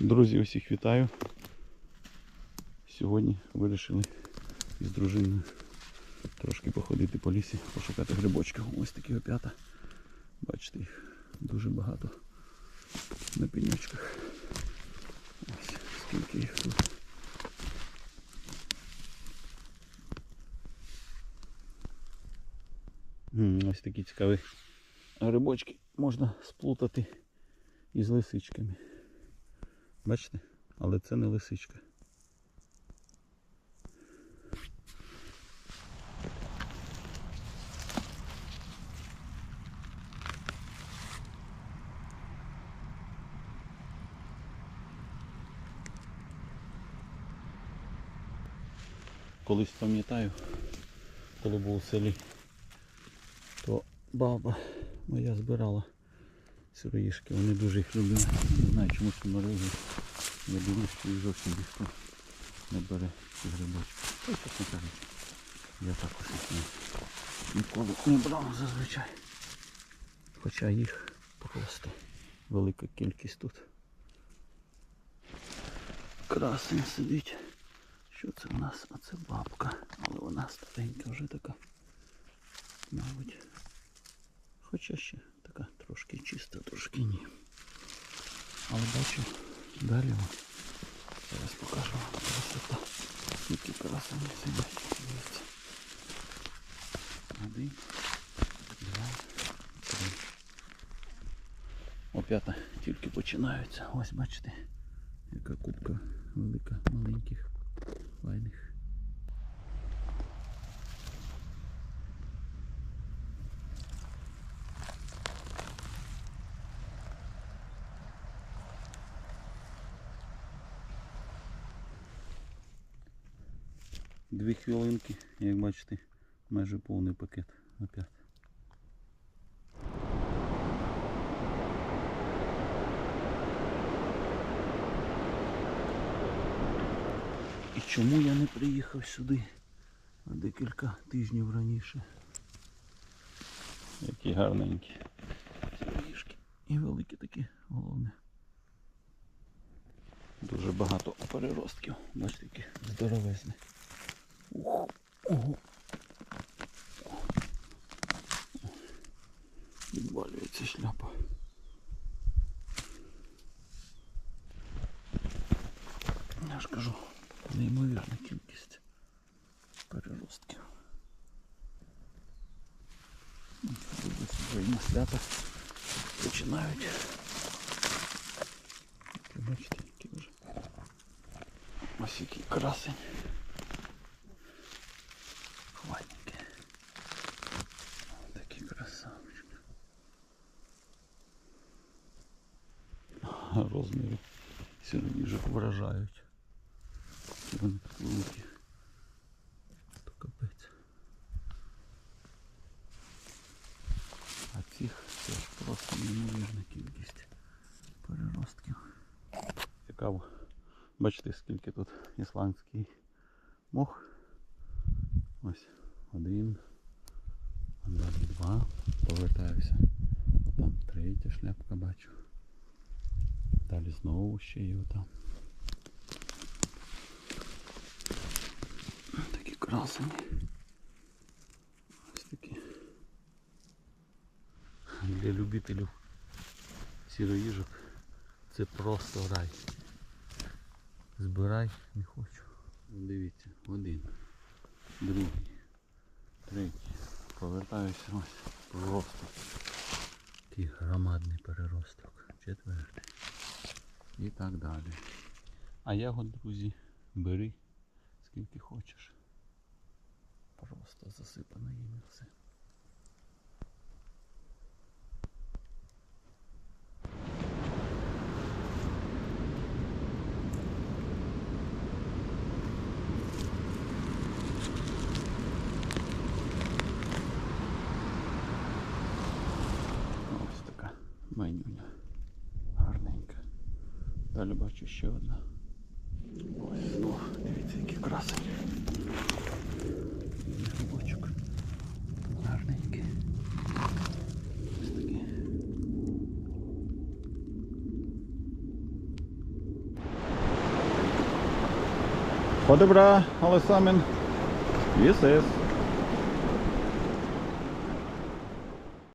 Друзі, усіх вітаю. Сьогодні вирішили із дружиною трошки походити по лісі, пошукати грибочки. Ось такі опята. Бачите, їх дуже багато на пеньочках. Ось скільки їх тут. Ось такі цікаві грибочки можна сплутати із лисичками. Бачите? Але це не лисичка. Колись пам'ятаю, коли був у селі, то баба моя збирала сироїшки, вони дуже їх любили. Не знаю, чомусь в Норвегії. Я дивлюсь, що їх зовсім ніхто не бере ці грибочки. Та чесно кажучи, я також їх не, ніколи не брав зазвичай. Хоча їх просто велика кількість тут. Красень сидить. Що це в нас? А це бабка. Але вона старенька вже така. Мабуть. Хоча ще така трошки чиста, трошки ні. Але бачу далі. о, Зараз покажу вам красота. Які красені сидять. Дивіться. Один, два, три. Опята тільки починаються. Ось бачите, яка кубка Дві хвилинки, як бачите, майже повний пакет опять. І чому я не приїхав сюди декілька тижнів раніше? Які гарненькі. Сіроїшки. І великі такі, головне. Дуже багато переростків. Бачите, які здоровезні. Ух, ого. Відвалюється шляпа. Я ж кажу, неймовірна кількість переростків. Люди вже і на свята починають. Ви Бачите, які вже. Ось який красень. Розміри сіровіжок вражають. Вони великі. То капець. А цих це ж просто неймовірна кількість переростків. Цікаво. Бачите, скільки тут ісландський мох. Ось один. Далі два. Повертаюся. Там третя шляпка бачу. Далі знову ще є отам. Такі красені. Ось такі. Для любителів сіроїжок це просто рай. Збирай не хочу. Дивіться, один, другий, третій. Повертаюся ось. Просто. Такий громадний переросток. Четвертий. І так далі. А ягод, друзі, бери скільки хочеш. Просто засипано їм все. Ось така майнюня. Далі бачу ще одна. Ой, ну, дивіться, які красиві. Грибочок. Гарненький. Ось такий. Подобра, Олесамін. Єсес.